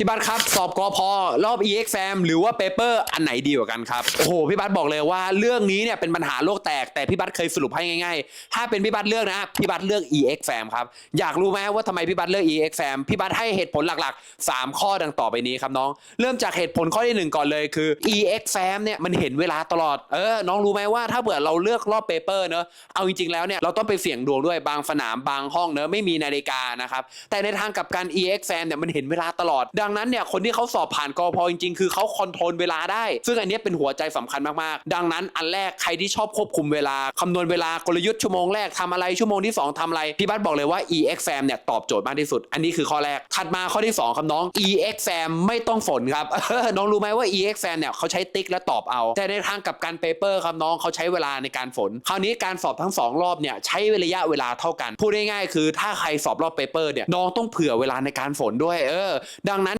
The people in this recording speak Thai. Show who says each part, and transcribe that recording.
Speaker 1: พี่บัสครับสอบกอพอรอบ EXAM หรือว่าเปเปอร์อันไหนดีกว่ากันครับโอ้โหพี่บัสบอกเลยว่าเรื่องนี้เนี่ยเป็นปัญหาโลกแตกแต่พี่บัสเคยสรุปให้ง่ายๆ ถ้าเป็นพี่บัสเลือกนะพี่บัสเลือก EXAM ครับอยากรู้ไหมว่าทำไมพี่บัสเลือก EXAM พี่บัสให้เหตุผลหลักๆ 3 ข้อดังต่อไปนี้ครับน้อง เริ่มจากเหตุผลข้อที่หนึ่งก่อนเลยคือ EXAM เนี่ยมันเห็นเวลาตลอดเออน้องรู้ไหมว่าถ้าเผื่อเราเลือกรอบเปเปอร์เนอะเอาจริงๆแล้วเนี่ยเราต้องไปเสี่ยงดวงด้วยบางสนามบางห้องเนอะไม่มีนาฬิกานะครับแต่ในทางกับการ EXAM เนี่ยมันเห็นเวลาตลอดดังังนั้นเนี่ยคนที่เขาสอบผ่านกอพอจริงๆ คือเขาคอนโทรลเวลาได้ ซึ่งอันนี้เป็นหัวใจสำคัญมากๆ ดังนั้นอันแรกใครที่ชอบควบคุมเวลาคำนวณเวลากลยุทธ์ชั่วโมงแรกทำอะไรชั่วโมงที่ 2ทำอะไร พี่บัสบอกเลยว่า EXAM เนี่ยตอบโจทย์มากที่สุด อันนี้คือข้อแรก ถัดมาข้อที่ 2ครับน้อง EXAM ไม่ต้องฝนครับน้องรู้ไหมว่า EXAM เนี่ยเขาใช้ติ๊กและตอบเอาแต่ในทางกับการเปเปอร์ครับน้องเขาใช้เวลาในการฝน คราวนี้การสอบทั้งสองรอบเนี่ยใช้ระยะเวลาเท่ากันพูดง่ายๆคือถ้าใครสอบรอบเปเปอร์เนี่ยน้องต้องเผื่อเวลาในการฝนด้วยเออ ดังนั้น